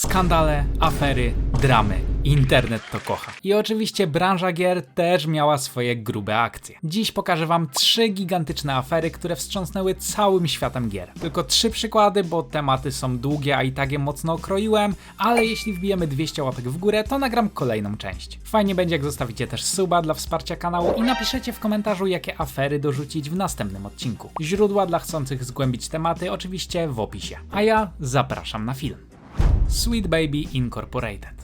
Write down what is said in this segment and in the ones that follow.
Skandale, afery, dramy. Internet to kocha. I oczywiście branża gier też miała swoje grube akcje. Dziś pokażę wam trzy gigantyczne afery, które wstrząsnęły całym światem gier. Tylko trzy przykłady, bo tematy są długie, a i tak je mocno okroiłem, ale jeśli wbijemy 200 łapek w górę, to nagram kolejną część. Fajnie będzie, jak zostawicie też suba dla wsparcia kanału i napiszecie w komentarzu, jakie afery dorzucić w następnym odcinku. Źródła dla chcących zgłębić tematy oczywiście w opisie. A ja zapraszam na film. Sweet Baby Incorporated.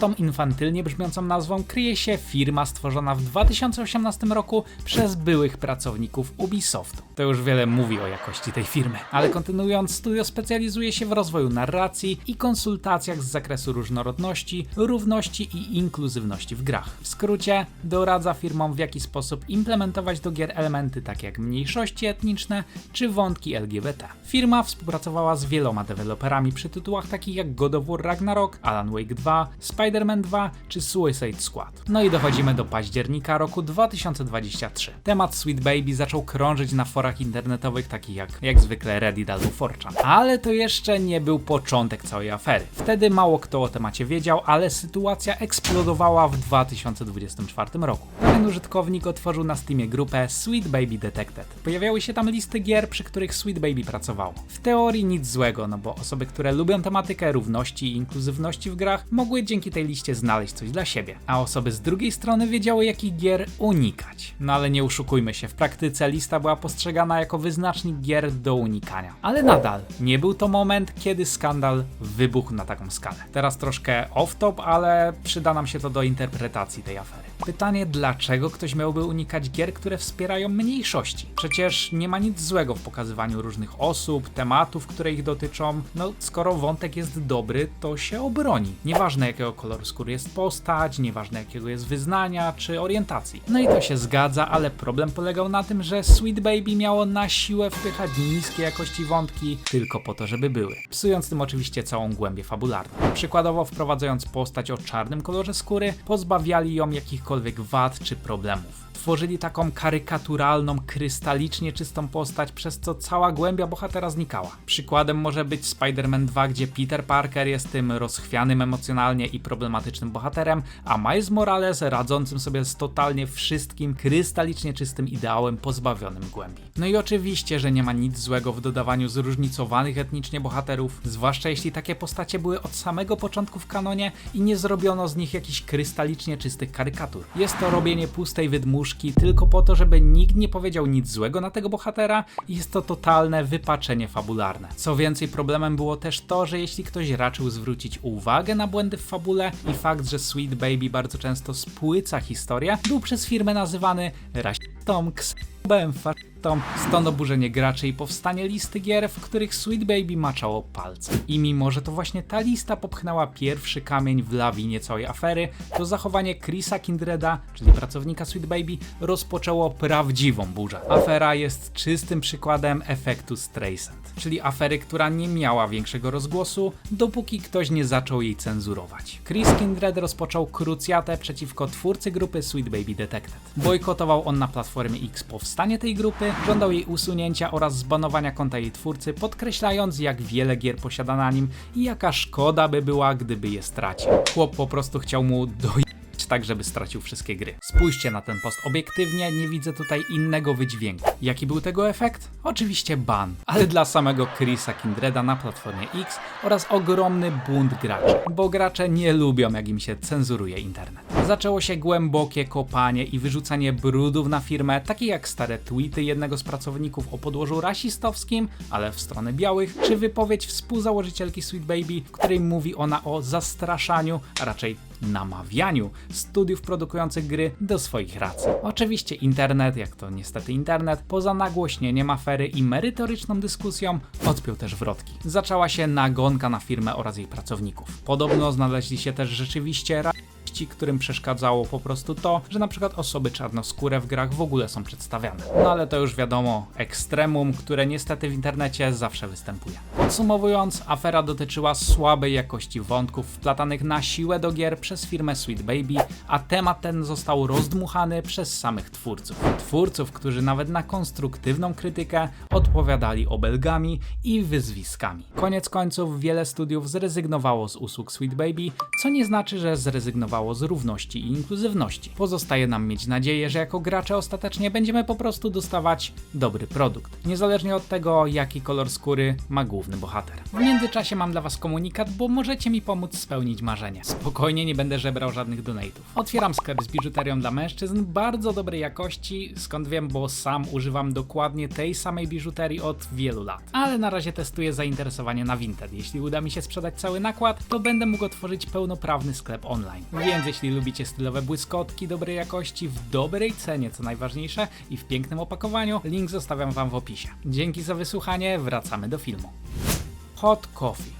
Tą infantylnie brzmiącą nazwą kryje się firma stworzona w 2018 roku przez byłych pracowników Ubisoftu. To już wiele mówi o jakości tej firmy. Ale kontynuując, studio specjalizuje się w rozwoju narracji i konsultacjach z zakresu różnorodności, równości i inkluzywności w grach. W skrócie, doradza firmom w jaki sposób implementować do gier elementy takie jak mniejszości etniczne czy wątki LGBT. Firma współpracowała z wieloma deweloperami przy tytułach takich jak God of War Ragnarok, Alan Wake 2, Spider-Man 2 czy Suicide Squad. No i dochodzimy do października roku 2023. Temat Sweet Baby zaczął krążyć na forach internetowych takich jak, jak zwykle Reddit albo 4chan. Ale to jeszcze nie był początek całej afery. Wtedy mało kto o temacie wiedział, ale sytuacja eksplodowała w 2024 roku. Pewien użytkownik otworzył na Steamie grupę Sweet Baby Detected. Pojawiały się tam listy gier, przy których Sweet Baby pracowało. W teorii nic złego, no bo osoby, które lubią tematykę równości i inkluzywności w grach, mogły dzięki tej liście znaleźć coś dla siebie, a osoby z drugiej strony wiedziały, jakich gier unikać. No ale nie oszukujmy się, w praktyce lista była postrzegana jako wyznacznik gier do unikania. Ale nadal, nie był to moment, kiedy skandal wybuchł na taką skalę. Teraz troszkę off-top, ale przyda nam się to do interpretacji tej afery. Pytanie, dlaczego ktoś miałby unikać gier, które wspierają mniejszości? Przecież nie ma nic złego w pokazywaniu różnych osób, tematów, które ich dotyczą. No, skoro wątek jest dobry, to się obroni. Nieważne jakiego koloru skóry jest postać, nieważne jakiego jest wyznania czy orientacji. No i to się zgadza, ale problem polegał na tym, że Sweet Baby miało na siłę wpychać niskie jakości wątki tylko po to, żeby były. Psując tym oczywiście całą głębię fabularną. Przykładowo wprowadzając postać o czarnym kolorze skóry, pozbawiali ją jakichkolwiek wad czy problemów tworzyli taką karykaturalną, krystalicznie czystą postać, przez co cała głębia bohatera znikała. Przykładem może być Spider-Man 2, gdzie Peter Parker jest tym rozchwianym emocjonalnie i problematycznym bohaterem, a Miles Morales radzącym sobie z totalnie wszystkim krystalicznie czystym ideałem pozbawionym głębi. No i oczywiście, że nie ma nic złego w dodawaniu zróżnicowanych etnicznie bohaterów, zwłaszcza jeśli takie postacie były od samego początku w kanonie i nie zrobiono z nich jakichś krystalicznie czystych karykatur. Jest to robienie pustej wydmuszki tylko po to, żeby nikt nie powiedział nic złego na tego bohatera i jest to totalne wypaczenie fabularne. Co więcej, problemem było też to, że jeśli ktoś raczył zwrócić uwagę na błędy w fabule i fakt, że Sweet Baby bardzo często spłyca historię, był przez firmę nazywany rasistą, ksbem, faszystą, stąd oburzenie graczy i powstanie listy gier, w których Sweet Baby maczało palce. I mimo, że to właśnie ta lista popchnęła pierwszy kamień w lawinie całej afery, to zachowanie Chrisa Kindreda, czyli pracownika Sweet Baby, rozpoczęło prawdziwą burzę. Afera jest czystym przykładem efektu Streisand, czyli afery, która nie miała większego rozgłosu, dopóki ktoś nie zaczął jej cenzurować. Chris Kindred rozpoczął krucjatę przeciwko twórcy grupy Sweet Baby Detected. Bojkotował on na platformie X powstanie tej grupy, żądał jej usunięcia oraz zbanowania konta jej twórcy, podkreślając jak wiele gier posiada na nim i jaka szkoda by była, gdyby je stracił. Chłop po prostu chciał mu do tak, żeby stracił wszystkie gry. Spójrzcie na ten post obiektywnie, nie widzę tutaj innego wydźwięku. Jaki był tego efekt? Oczywiście ban, ale dla samego Chrisa Kindreda na platformie X oraz ogromny bunt graczy, bo gracze nie lubią jak im się cenzuruje internet. Zaczęło się głębokie kopanie i wyrzucanie brudów na firmę, takie jak stare tweety jednego z pracowników o podłożu rasistowskim, ale w stronę białych, czy wypowiedź współzałożycielki Sweet Baby, w której mówi ona o zastraszaniu, a raczej namawianiu studiów produkujących gry do swoich racji. Oczywiście internet, jak to niestety internet, poza nagłośnieniem afery i merytoryczną dyskusją, odpiął też wrotki. Zaczęła się nagonka na firmę oraz jej pracowników. Podobno znaleźli się też rzeczywiście rasiści części, którym przeszkadzało po prostu to, że na przykład osoby czarnoskóre w grach w ogóle są przedstawiane. No ale to już wiadomo, ekstremum, które niestety w internecie zawsze występuje. Podsumowując, afera dotyczyła słabej jakości wątków wplatanych na siłę do gier przez firmę Sweet Baby, a temat ten został rozdmuchany przez samych twórców. Twórców, którzy nawet na konstruktywną krytykę odpowiadali obelgami i wyzwiskami. Koniec końców wiele studiów zrezygnowało z usług Sweet Baby, co nie znaczy, że zrezygnowało z równości i inkluzywności. Pozostaje nam mieć nadzieję, że jako gracze ostatecznie będziemy po prostu dostawać dobry produkt, niezależnie od tego, jaki kolor skóry ma główny bohater. W międzyczasie mam dla Was komunikat, bo możecie mi pomóc spełnić marzenie. Spokojnie nie będę żebrał żadnych donate'ów. Otwieram sklep z biżuterią dla mężczyzn bardzo dobrej jakości, skąd wiem, bo sam używam dokładnie tej samej biżuterii od wielu lat. Ale na razie testuję zainteresowanie na Vinted. Jeśli uda mi się sprzedać cały nakład, to będę mógł otworzyć pełnoprawny sklep online. Więc jeśli lubicie stylowe błyskotki dobrej jakości, w dobrej cenie co najważniejsze i w pięknym opakowaniu, link zostawiam Wam w opisie. Dzięki za wysłuchanie, wracamy do filmu. Hot Coffee.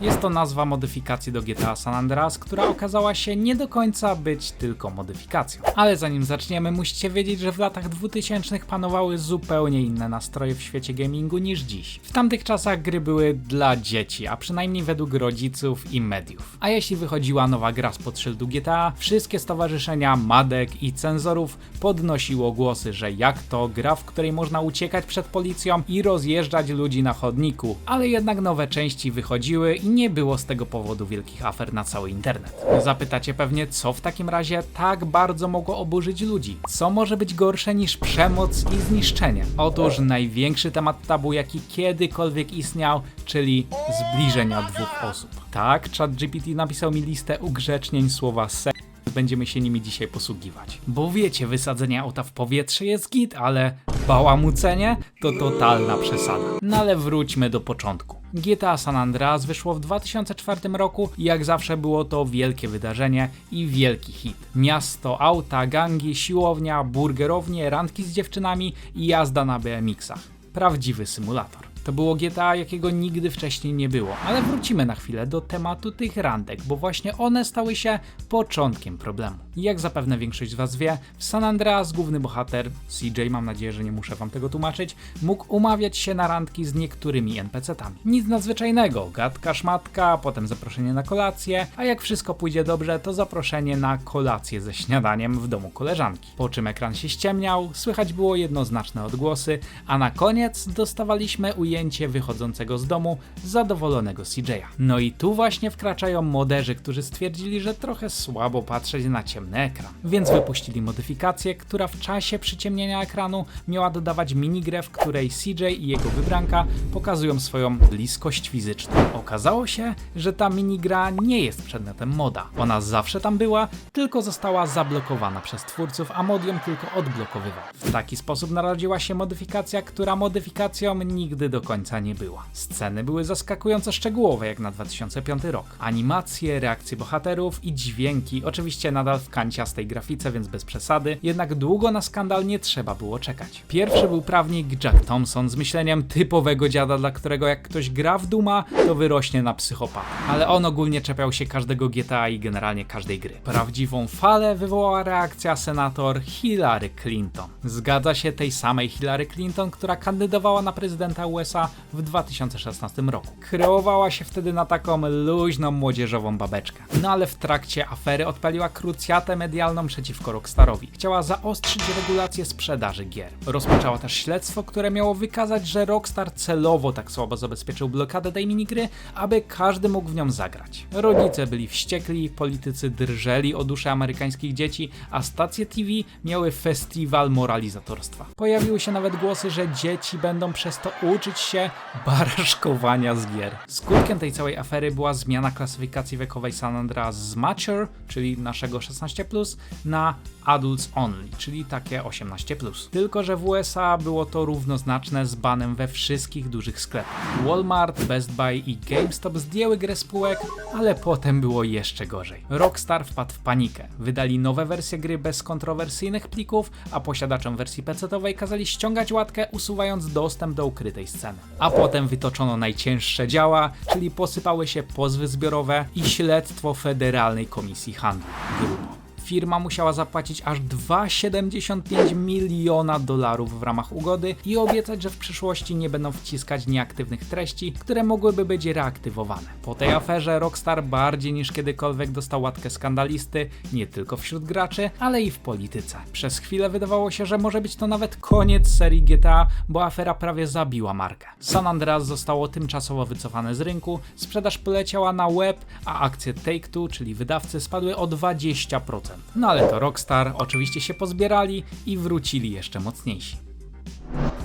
Jest to nazwa modyfikacji do GTA San Andreas, która okazała się nie do końca być tylko modyfikacją. Ale zanim zaczniemy, musicie wiedzieć, że w latach 2000 panowały zupełnie inne nastroje w świecie gamingu niż dziś. W tamtych czasach gry były dla dzieci, a przynajmniej według rodziców i mediów. A jeśli wychodziła nowa gra spod szyldu GTA, wszystkie stowarzyszenia Madek i cenzorów podnosiło głosy, że jak to gra, w której można uciekać przed policją i rozjeżdżać ludzi na chodniku. Ale jednak nowe części wychodziły i nie było z tego powodu wielkich afer na cały internet. Zapytacie pewnie, co w takim razie tak bardzo mogło oburzyć ludzi? Co może być gorsze niż przemoc i zniszczenie? Otóż największy temat tabu, jaki kiedykolwiek istniał, czyli zbliżenia dwóch osób. Tak, ChatGPT napisał mi listę ugrzecznień słowa se będziemy się nimi dzisiaj posługiwać. Bo wiecie, wysadzenie auta w powietrze jest git, ale bałamucenie to totalna przesada. No ale wróćmy do początku. GTA San Andreas wyszło w 2004 roku i jak zawsze było to wielkie wydarzenie i wielki hit. Miasto, auta, gangi, siłownia, burgerownie, randki z dziewczynami i jazda na BMX-ach. Prawdziwy symulator. To było GTA, jakiego nigdy wcześniej nie było. Ale wrócimy na chwilę do tematu tych randek, bo właśnie one stały się początkiem problemu. Jak zapewne większość z Was wie, w San Andreas główny bohater, CJ, mam nadzieję, że nie muszę Wam tego tłumaczyć, mógł umawiać się na randki z niektórymi NPC-tami. Nic nadzwyczajnego, gadka, szmatka, potem zaproszenie na kolację, a jak wszystko pójdzie dobrze, to zaproszenie na kolację ze śniadaniem w domu koleżanki. Po czym ekran się ściemniał, słychać było jednoznaczne odgłosy, a na koniec dostawaliśmy ujęcie wychodzącego z domu zadowolonego CJ'a. No i tu właśnie wkraczają moderzy, którzy stwierdzili, że trochę słabo patrzeć na ciemny ekran. Więc wypuścili modyfikację, która w czasie przyciemnienia ekranu miała dodawać minigrę, w której CJ i jego wybranka pokazują swoją bliskość fizyczną. Okazało się, że ta minigra nie jest przedmiotem moda. Ona zawsze tam była, tylko została zablokowana przez twórców, a mod ją tylko odblokowywał. W taki sposób narodziła się modyfikacja, która modyfikacją nigdy do końca nie była. Sceny były zaskakująco szczegółowe jak na 2005 rok. Animacje, reakcje bohaterów i dźwięki, oczywiście nadal w kanciastej grafice, więc bez przesady, jednak długo na skandal nie trzeba było czekać. Pierwszy był prawnik Jack Thompson z myśleniem typowego dziada, dla którego jak ktoś gra w Duma, to wyrośnie na psychopata. Ale on ogólnie czepiał się każdego GTA i generalnie każdej gry. Prawdziwą falę wywołała reakcja senator Hillary Clinton. Zgadza się tej samej Hillary Clinton, która kandydowała na prezydenta USA w 2016 roku. Kreowała się wtedy na taką luźną młodzieżową babeczkę. No ale w trakcie afery odpaliła krucjatę medialną przeciwko Rockstarowi. Chciała zaostrzyć regulacje sprzedaży gier. Rozpoczęła też śledztwo, które miało wykazać, że Rockstar celowo tak słabo zabezpieczył blokadę tej minigry, aby każdy mógł w nią zagrać. Rodzice byli wściekli, politycy drżeli o duszę amerykańskich dzieci, a stacje TV miały festiwal moralizatorstwa. Pojawiły się nawet głosy, że dzieci będą przez to uczyć się baraszkowania z gier. Skutkiem tej całej afery była zmiana klasyfikacji wiekowej San Andreas z Mature, czyli naszego 16+, na Adults Only, czyli takie 18+. Tylko, że w USA było to równoznaczne z banem we wszystkich dużych sklepach. Walmart, Best Buy i GameStop zdjęły grę z półek, ale potem było jeszcze gorzej. Rockstar wpadł w panikę. Wydali nowe wersje gry bez kontrowersyjnych plików, a posiadaczom wersji PC-owej kazali ściągać łatkę, usuwając dostęp do ukrytej sceny. A potem wytoczono najcięższe działa, czyli posypały się pozwy zbiorowe i śledztwo Federalnej Komisji Handlu. Grubo. Firma musiała zapłacić aż 2,75 miliona dolarów w ramach ugody i obiecać, że w przyszłości nie będą wciskać nieaktywnych treści, które mogłyby być reaktywowane. Po tej aferze Rockstar bardziej niż kiedykolwiek dostał łatkę skandalisty, nie tylko wśród graczy, ale i w polityce. Przez chwilę wydawało się, że może być to nawet koniec serii GTA, bo afera prawie zabiła markę. San Andreas zostało tymczasowo wycofane z rynku, sprzedaż poleciała na web, a akcje Take-Two, czyli wydawcy, spadły o 20%. No ale to Rockstar oczywiście się pozbierali i wrócili jeszcze mocniejsi.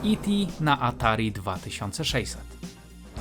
E.T. na Atari 2600.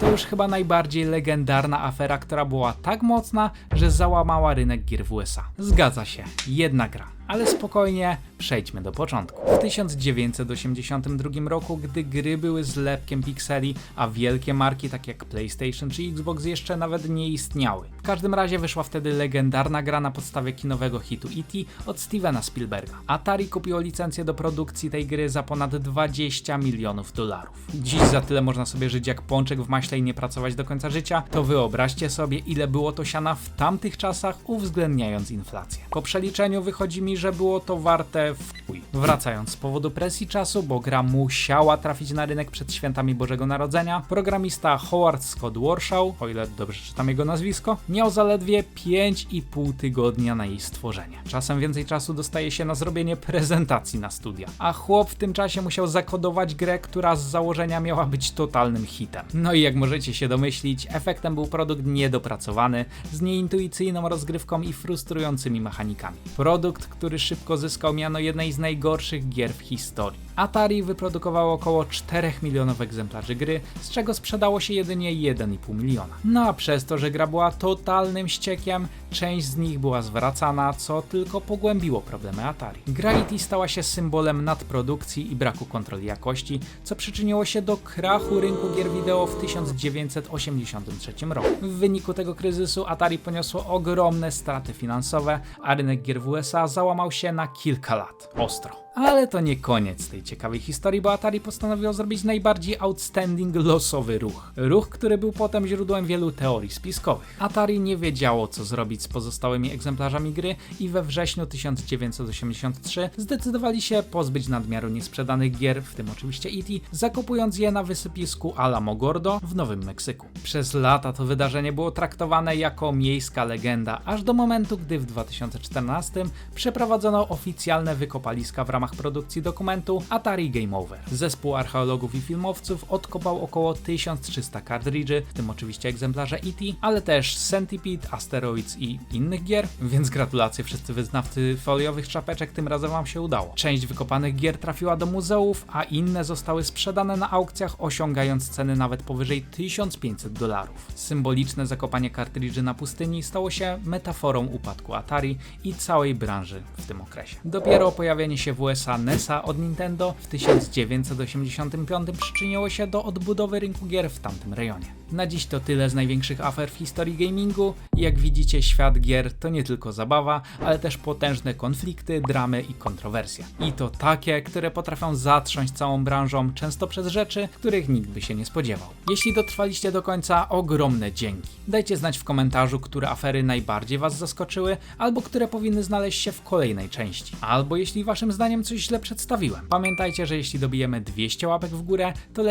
To już chyba najbardziej legendarna afera, która była tak mocna, że załamała rynek gier w USA. Zgadza się, jedna gra. Ale spokojnie, przejdźmy do początku. W 1982 roku, gdy gry były zlepkiem pikseli, a wielkie marki takie jak PlayStation czy Xbox jeszcze nawet nie istniały. W każdym razie wyszła wtedy legendarna gra na podstawie kinowego hitu E.T. od Stevena Spielberga. Atari kupiło licencję do produkcji tej gry za ponad 20 milionów dolarów. Dziś za tyle można sobie żyć jak pączek w maśle i nie pracować do końca życia, to wyobraźcie sobie ile było to siana w tamtych czasach uwzględniając inflację. Po przeliczeniu wychodzi mi, że było to warte w chuj. Wracając z powodu presji czasu, bo gra musiała trafić na rynek przed świętami Bożego Narodzenia, programista Howard Scott Warshaw, o ile dobrze czytam jego nazwisko, miał zaledwie 5,5 tygodnia na jej stworzenie. Czasem więcej czasu dostaje się na zrobienie prezentacji na studia, a chłop w tym czasie musiał zakodować grę, która z założenia miała być totalnym hitem. No i jak możecie się domyślić, efektem był produkt niedopracowany, z nieintuicyjną rozgrywką i frustrującymi mechanikami. Produkt, który szybko zyskał miano jednej z najgorszych gier w historii. Atari wyprodukowało około 4 milionów egzemplarzy gry, z czego sprzedało się jedynie 1,5 miliona. No a przez to, że gra była totalnym ściekiem, część z nich była zwracana, co tylko pogłębiło problemy Atari. Gra E.T. stała się symbolem nadprodukcji i braku kontroli jakości, co przyczyniło się do krachu rynku gier wideo w 1983 roku. W wyniku tego kryzysu Atari poniosło ogromne straty finansowe, a rynek gier w USA załamał się na kilka lat. Ostro. Ale to nie koniec tej ciekawej historii, bo Atari postanowiło zrobić najbardziej outstanding losowy ruch. Ruch, który był potem źródłem wielu teorii spiskowych. Atari nie wiedziało, co zrobić z pozostałymi egzemplarzami gry i we wrześniu 1983 zdecydowali się pozbyć nadmiaru niesprzedanych gier, w tym oczywiście E.T., zakupując je na wysypisku Alamo Gordo w Nowym Meksyku. Przez lata to wydarzenie było traktowane jako miejska legenda, aż do momentu, gdy w 2014 przeprowadzono oficjalne wykopaliska w ramach produkcji dokumentu Atari Game Over. Zespół archeologów i filmowców odkopał około 1300 kartridży, w tym oczywiście egzemplarze E.T., ale też Centipede, Asteroids i innych gier, więc gratulacje wszyscy wyznawcy foliowych czapeczek, tym razem wam się udało. Część wykopanych gier trafiła do muzeów, a inne zostały sprzedane na aukcjach, osiągając ceny nawet powyżej 1500 dolarów. Symboliczne zakopanie kartridży na pustyni stało się metaforą upadku Atari i całej branży w tym okresie. Dopiero pojawienie się w USA NESa od Nintendo w 1985 przyczyniło się do odbudowy rynku gier w tamtym rejonie. Na dziś to tyle z największych afer w historii gamingu. Jak widzicie, świat gier to nie tylko zabawa, ale też potężne konflikty, dramy i kontrowersje. I to takie, które potrafią zatrząść całą branżą, często przez rzeczy, których nikt by się nie spodziewał. Jeśli dotrwaliście do końca, ogromne dzięki. Dajcie znać w komentarzu, które afery najbardziej Was zaskoczyły, albo które powinny znaleźć się w kolejnej części. Albo jeśli Waszym zdaniem coś źle przedstawiłem. Pamiętajcie, że jeśli dobijemy 200 łapek w górę, to